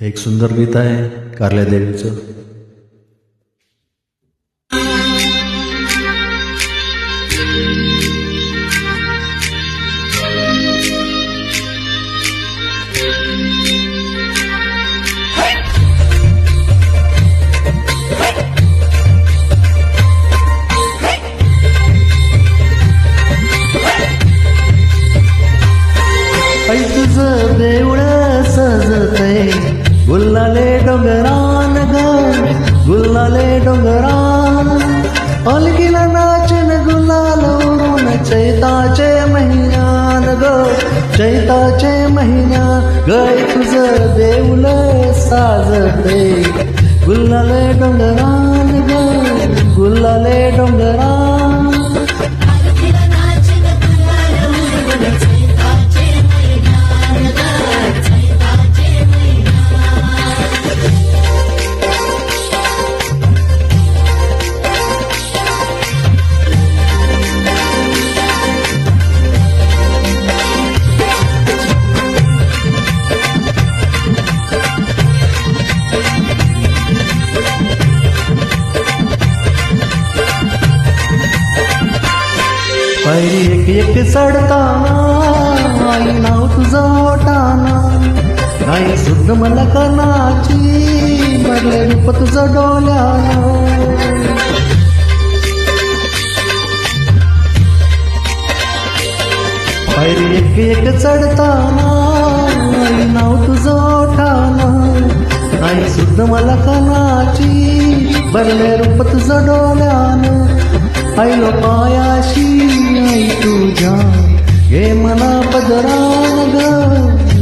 हे एक सुंदर गीत आहे कारल्या देवीचं. चैताचे महिन्या गय तुझं देऊल साजते. गुल्लाले डोंगरा पायरी एक एक चढताना आई नाव तुझा ओटाना नाही सुद्ध मला कनाची मरले रूप तुझं डोल्यानं पायरी एक एक चढताना आई नाव तुझं ओठाना. नाही सुद्ध मला कनाची बरले रूप तुझं डोल्यानं ऐलो पायाशी आई तुझ्या. गे मना पदरा ग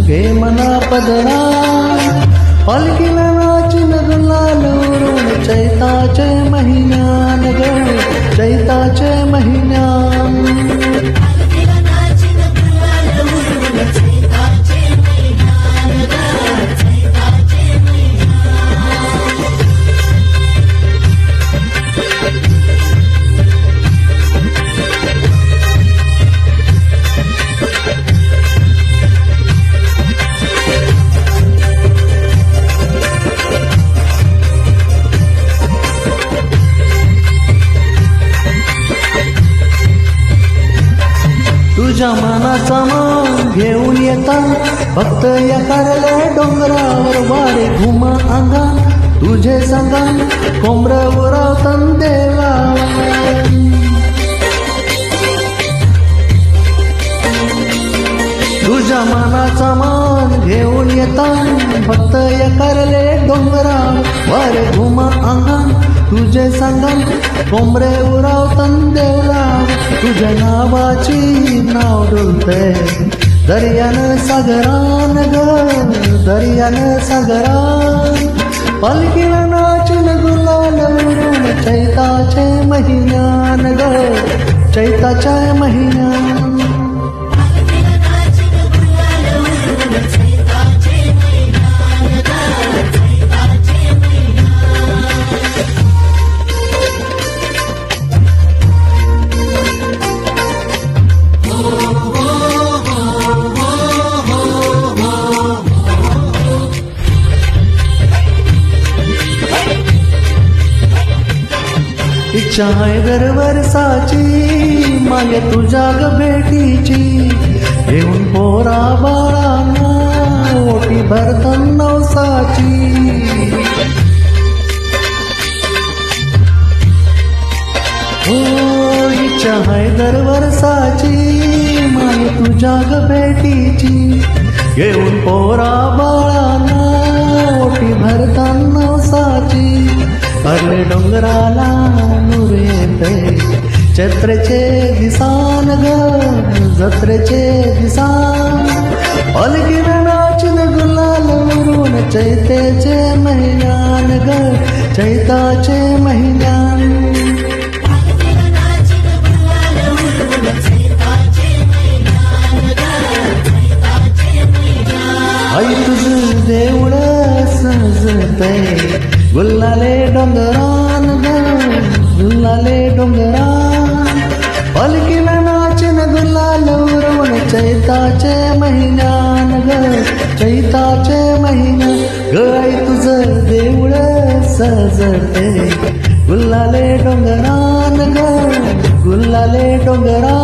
गे मना पदरा पालखीला तुझ्या मनाचा मान घेऊन येतात फक्त या कारल्या डोंगरावर वारे घुमा अंगा. तुझे सांगा कोंबर उरावतन देवा. तुझ्या मनाचा मान घेऊन येतात फक्त या कारले डोंगरावर वारे घुमा अंगा. तुझे संगम कोंबरे उरावतन देवला तुझ्या नावाची नाव डोलते. दर्यान सागरान ग दर्यान सागरान. पालखीला नाचून गुलाल उडून चैताचे महिन्यान ग चैताच्या महिन्यान. इच्छा आहे दरवर्षाची मागे तुझ्या ग भेटीची. येऊन पोरा बाळांना ओटी भरतन नवसाची. हो इच्छा आहे दरवर्षाची माय तुझ्या ग भेटीची. घेऊन पोरा बाळांना ओटी भरताना साची अरे डोंगराला चैत्रचे दिसान ग जत्रेचे दिसान. अलगिर गुलाल उरून चैतेचे महिन्यान ग चैताचे महिन्यान आरतीला ग आई तुझ सजते गुल्लाले डोंगरान ग गुल्लाले डोंगर चैताचे महिन्यान ग चैताचे महिना गय तुझ देऊळ सजते. गुल्लाले डोंगरान ग गुल्लाले डोंगरान